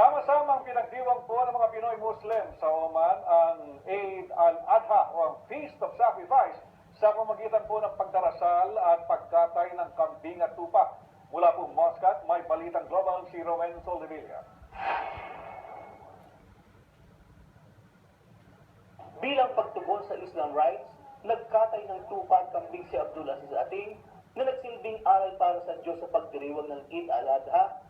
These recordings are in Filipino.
Sama-samang pinagdiwang po ng mga Pinoy Muslim sa Oman ang Eid al-Adha o ang Feast of Sacrifice sa pamagitan po ng pagdarasal at pagkatay ng kambing at tupa. Mula po Muscat, may balitang global si Rowen Soldevilla. Bilang pagtugon sa Islam rights, nagkatay ng tupa at kambing si Abdul Aziz Ating na nagsilbing aral para sa Diyos sa pagdiriwang ng Eid al-Adha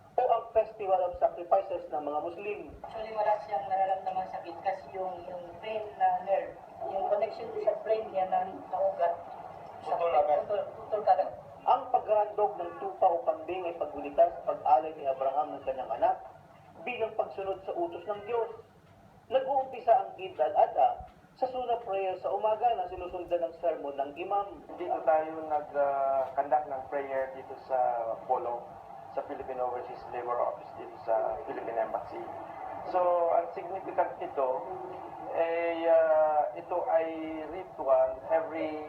Festival of Sacrifices ng mga Muslim. Actually, wala siyang nararamdaman sakit kasi yung, yung brain na nerve, yung connection sa brain niya na naugat. Putol agad. Putol, putol agad. Ang paghandog ng tupa o kambing ay paggulitan sa pag-alay ni Abraham ng kanyang anak bilang pagsunod sa utos ng Diyos. Nag-uumpisa ang Eid al-Adha sa sunnah prayer sa umaga na sinusundan ng sermon ng imam. Dito tayo nag-conduct ng prayer dito sa Polo, sa Philippine Overseas Labor Office dito sa Philippine Embassy. So, ang significant nito, eh, ah, ito ay ritual every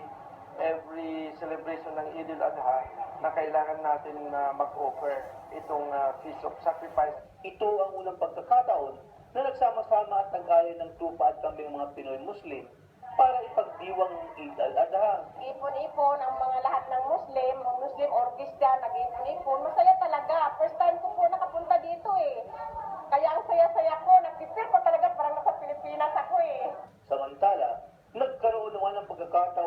every celebration ng Eid al-Adha na kailangan natin na mag-offer itong ah, Feast of Sacrifice Ito ang unang pagkakataon na nagsama-sama at nag-alay ng tupa at kambing mga Pinoy Muslim para ipagdiwang ang Eid al-Adha. Ipon-ipon ang mga lahat ng Muslim,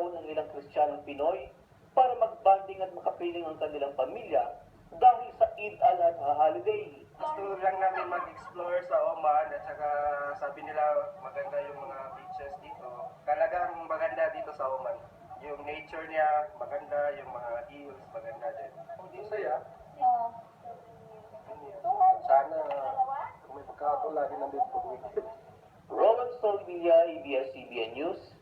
pagkakataon ng ilang Kristiyanong Pinoy para magbanding at makapiling ang kanilang pamilya dahil sa Eid al-Adha holiday. Gusto lang namin mag-explore sa Oman at saka sabi nila maganda yung mga beaches dito. Talagang maganda dito sa Oman. Yung nature niya maganda, yung mga hills maganda din. Hindi saya. Sana kung may pagkakataon lagi nandito. Roland Solvilla, ABS-CBN News.